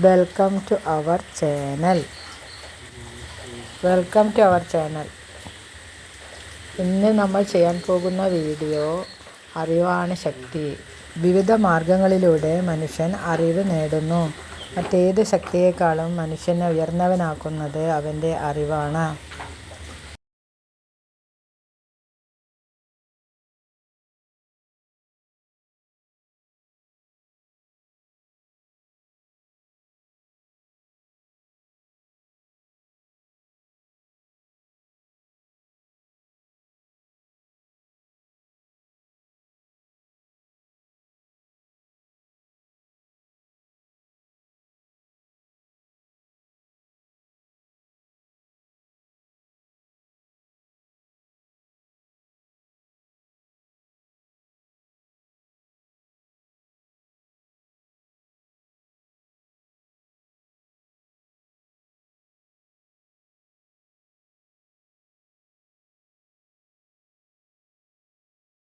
Welcome to our channel welcome to our channel ഇന്ന് നമ്മൾ ചെയ്യാൻ പോകുന്ന വീഡിയോ അറിവാണ് ശക്തി. വിവിധ മാർഗങ്ങളിലൂടെ മനുഷ്യൻ അറിവ് നേടുന്നു. മറ്റേത് ശക്തിയേക്കാളും മനുഷ്യനെ ഉയർന്നവനാക്കുന്നത് അവന്റെ അറിവാണ്.